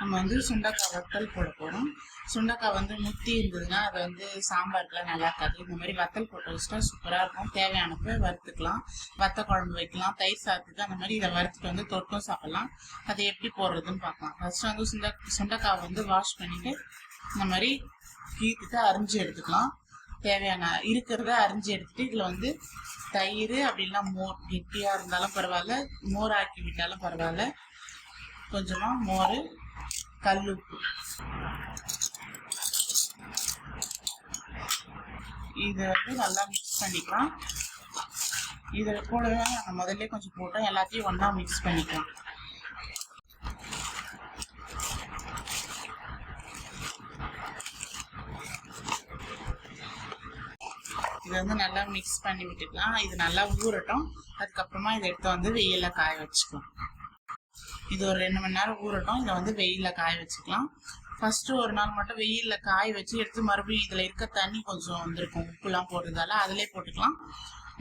நம்ம வந்து சுண்டக்காய் வத்தல் போட போகிறோம் சுண்டக்காய் வந்து முத்தி இருந்ததுன்னா அதை வந்து சாம்பாருக்குலாம் நல்லா இருக்காது. இந்த மாதிரி வத்தல் போட்டு வச்சுட்டா சூப்பராக இருக்கும். தேவையானப்ப வறுத்துக்கலாம். வத்த குழம்பு வைக்கலாம். தயிர் சாதத்துக்கு அந்த மாதிரி இதை வறுத்துட்டு வந்து தொட்டும் சாப்பிடலாம். அதை எப்படி போடுறதுன்னு பார்க்கலாம். ஃபர்ஸ்ட் வந்து சுண்ட சுண்டக்காய் வந்து வாஷ் பண்ணிட்டு இந்த மாதிரி கீத்துட்டு அரிஞ்சு எடுத்துக்கலாம். தேவையான இருக்கிறத அரிஞ்சு எடுத்துட்டு இதில் வந்து தயிர் அப்படின்லாம் மோர் கெட்டியாக இருந்தாலும் பரவாயில்ல. மோர் ஆக்கி விட்டாலும் பரவாயில்ல. கொஞ்சமாக மோர் கல்லுப்பு இது வந்து நல்லா மிக்ஸ் பண்ணிக்கலாம். இதை கூடவே நம்ம முதல்ல கொஞ்சம் போட்டோம் எல்லாத்தையும் ஒன்றா மிக்ஸ் பண்ணிக்கலாம். இதை வந்து நல்லா மிக்ஸ் பண்ணி விட்டுக்கலாம். இது நல்லா ஊறட்டும். அதுக்கப்புறமா இதை எடுத்து வந்து வெயிலில் காய வச்சுக்கலாம். இது ஒரு ரெண்டு மணி நேரம் ஊறட்டும். இதை வந்து வெயிலில் காய வச்சுக்கலாம். ஃபஸ்ட்டு ஒரு நாள் மட்டும் வெயிலில் காய வச்சு எடுத்து மறுபடியும் இதில் இருக்க தண்ணி கொஞ்சம் வந்திருக்கும். உப்புலாம் போடுறதால அதிலே போட்டுக்கலாம்.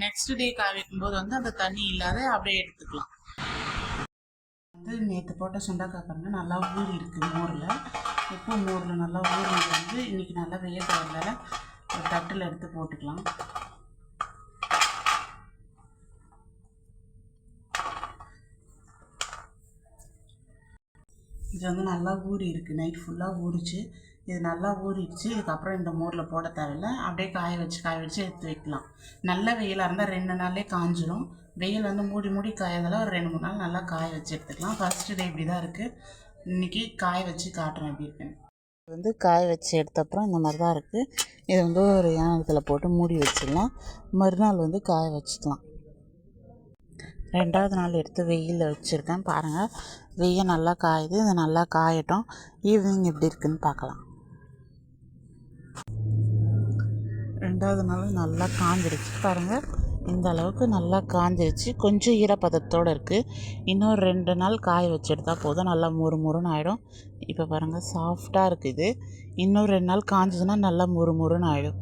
நெக்ஸ்ட் டே காய வைக்கும்போது வந்து அந்த தண்ணி இல்லாத அப்படியே எடுத்துக்கலாம். வந்து நேற்று போட்ட சுண்டக்காய் பாருங்க நல்லா ஊறி இருக்கு மோரில். உப்பு மோரில் நல்லா ஊறினது வந்து இன்னைக்கு நல்லா வெய்ய போகிறதால ஒரு தட்டில் எடுத்து போட்டுக்கலாம். இது வந்து நல்லா ஊறி இருக்குது நைட் ஃபுல்லாக ஊறிச்சு. இது நல்லா ஊறிடுச்சு. இதுக்கப்புறம் இந்த மோரில் போட தேவையில்ல. அப்படியே காய வச்சு காய வச்சு எடுத்து வைக்கலாம். நல்ல வெயிலாக இருந்தால் ரெண்டு நாள்லேயே காஞ்சிரும். வெயில் வந்து மூடி மூடி காயதால் ஒரு ரெண்டு மூணு நாள் நல்லா காய வச்சு எடுத்துக்கலாம். ஃபர்ஸ்ட் டே இப்படி தான் இருக்குது இன்றைக்கி காய வச்சு காட்டுறேன் எப்படி இருக்குன்னு இது வந்து காய வச்சு எடுத்தப்புறம் இந்த மாதிரி தான் இருக்குது இது வந்து ஒரு ஏனத்தில் போட்டு மூடி வச்சிடலாம். மறுநாள் வந்து காய வச்சுக்கலாம். ரெண்டாவது நாள் எடுத்து வெயிலில் வச்சுருக்கேன். பாருங்கள் வெயில் நல்லா காயுது. இது நல்லா காயட்டும். ஈவினிங் எப்படி இருக்குன்னு பார்க்கலாம். ரெண்டாவது நாள் நல்லா காஞ்சிருச்சு. பாருங்கள் இந்த அளவுக்கு நல்லா காஞ்சிருச்சு. கொஞ்சம் ஈரப்பதத்தோடு இருக்குது இன்னும் ரெண்டு நாள் காய வச்சு போதும். நல்லா முறு முறுன்னு ஆகிடும் இப்போ பாருங்கள் சாஃப்டாக இருக்குது இன்னும் ரெண்டு நாள் காஞ்சதுன்னா நல்லா முறு முறுன்னு ஆகிடும்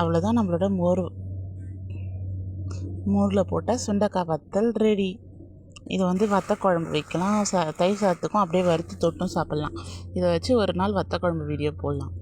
அவ்வளோதான் நம்மளோட மோர் மோரில் போட்ட சுண்டக்காய் வத்தல் ரெடி இது வந்து வத்த குழம்பு வைக்கலாம். ச தயிர் சாதத்துக்கும் அப்படியே வறுத்து தொட்டும் சாப்பிட்லாம். இதை வச்சு ஒரு நாள் வத்த குழம்பு வீடியோ போடலாம்.